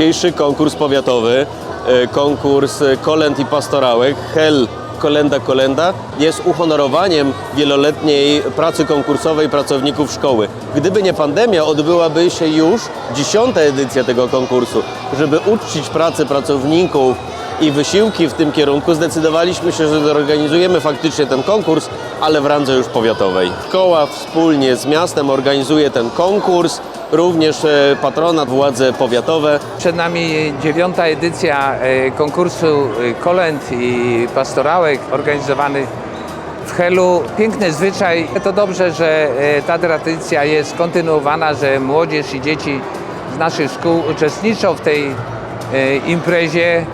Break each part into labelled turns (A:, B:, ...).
A: Dzisiejszy konkurs powiatowy, e, konkurs e, kolęd i pastorałek, HEL Kolenda Kolenda jest uhonorowaniem wieloletniej pracy konkursowej pracowników szkoły. Gdyby nie pandemia, odbyłaby się już dziesiąta edycja tego konkursu. Żeby uczcić pracę pracowników i wysiłki w tym kierunku, zdecydowaliśmy się, że zorganizujemy faktycznie ten konkurs, ale w randze już powiatowej. Szkoła wspólnie z miastem organizuje ten konkurs, również e, patronat władze powiatowe.
B: Przed nami dziewiąta edycja e, konkursu e, kolęd i pastorałek organizowany w Helu. Piękny zwyczaj. To dobrze, że ta tradycja jest kontynuowana, że młodzież i dzieci z naszych szkół uczestniczą w tej imprezie.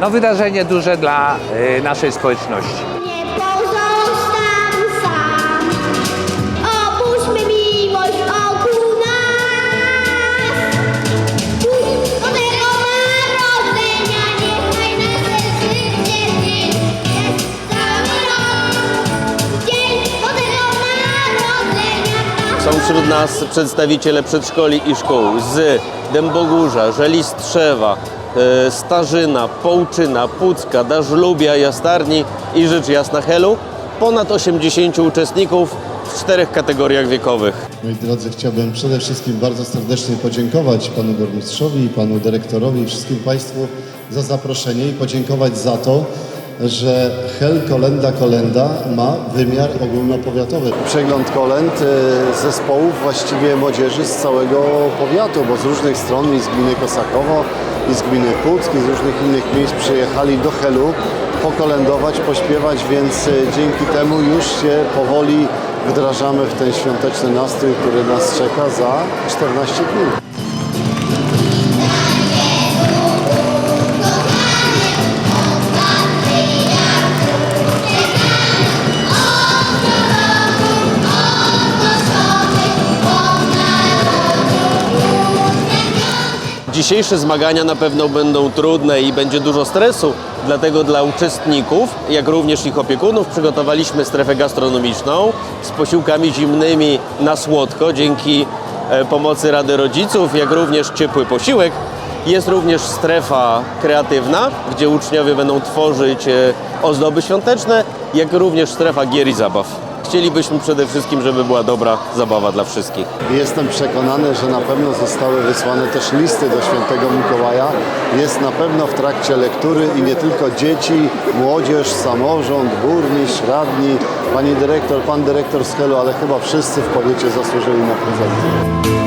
B: No wydarzenie duże dla naszej społeczności.
A: Są wśród nas przedstawiciele przedszkoli i szkół z Dębogórza, Żelisttrzewa, e, Starzyna, Połczyna, Pucka, Dażlubia, Jastarni i rzecz jasna Helu. Ponad 80 uczestników w czterech kategoriach wiekowych.
C: Moi drodzy, chciałbym przede wszystkim bardzo serdecznie podziękować panu burmistrzowi, panu dyrektorowi i wszystkim państwu za zaproszenie i podziękować za to, że Hel Kolenda Kolenda ma wymiar ogólnopowiatowy.
D: przegląd kolęd e, zespołów właściwie młodzieży z całego powiatu, bo z różnych stron i z gminy Kosakowo, i z gminy Puck, i z różnych innych miejsc przyjechali do Helu pokolędować, pośpiewać, więc e, dzięki temu już się powoli wdrażamy w ten świąteczny nastrój, który nas czeka za 14 dni.
A: Dzisiejsze zmagania na pewno będą trudne i będzie dużo stresu, dlatego dla uczestników, jak również ich opiekunów przygotowaliśmy strefę gastronomiczną z posiłkami zimnymi na słodko dzięki e, pomocy Rady Rodziców, jak również ciepły posiłek. Jest również strefa kreatywna, gdzie uczniowie będą tworzyć e, ozdoby świąteczne, jak również strefa gier i zabaw. Chcielibyśmy przede wszystkim, żeby była dobra zabawa dla wszystkich.
D: Jestem przekonany, że na pewno zostały wysłane też listy do świętego Mikołaja. Jest na pewno w trakcie lektury i nie tylko dzieci, młodzież, samorząd, burmistrz, radni, pani dyrektor, pan dyrektor z Helu, ale chyba wszyscy w powiecie zasłużyli na prezenty.